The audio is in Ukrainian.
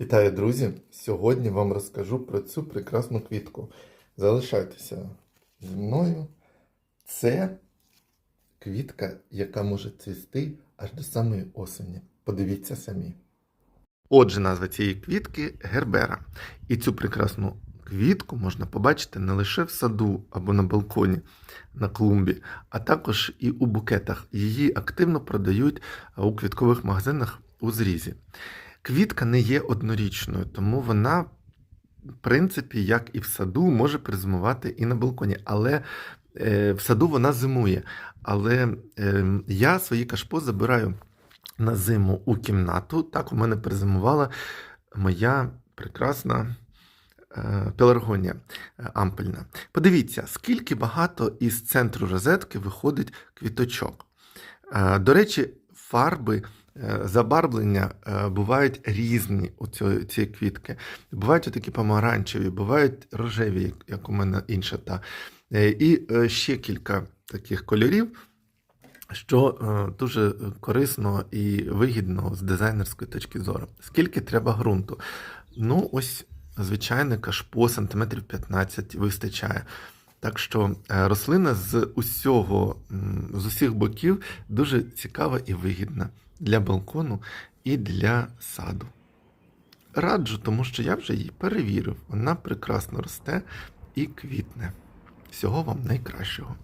Вітаю, друзі! Сьогодні вам розкажу про цю прекрасну квітку. Залишайтеся зі мною. Це квітка, яка може цвісти аж до самої осені. Подивіться самі. Отже, назва цієї квітки гербера. І цю прекрасну квітку можна побачити не лише в саду або на балконі на клумбі, а також і у букетах. Її активно продають у квіткових магазинах у зрізі. Квітка не є однорічною, тому вона, в принципі, як і в саду, може призимувати і на балконі. Але е, в саду вона зимує. Але е, я свої кашпо забираю на зиму у кімнату. Так у мене призимувала моя прекрасна е, пеларгонія е, ампельна. Подивіться, скільки багато із центру розетки виходить квіточок. До речі, фарби. Е, Забарвлення е, бувають різні у цієї квітки. Бувають такі помаранчеві, бувають рожеві, як- у мене інша та. Е, І ще кілька таких кольорів, що дуже корисно і вигідно з дизайнерської точки зору. Скільки треба ґрунту? Ну, ось звичайне кашпо, сантиметрів 15 вистачає. Так що е, рослина з усього, з усіх боків дуже цікава і вигідна для балкону і для саду. Раджу, тому що я вже її перевірив. Вона прекрасно росте і квітне. Всього вам найкращого.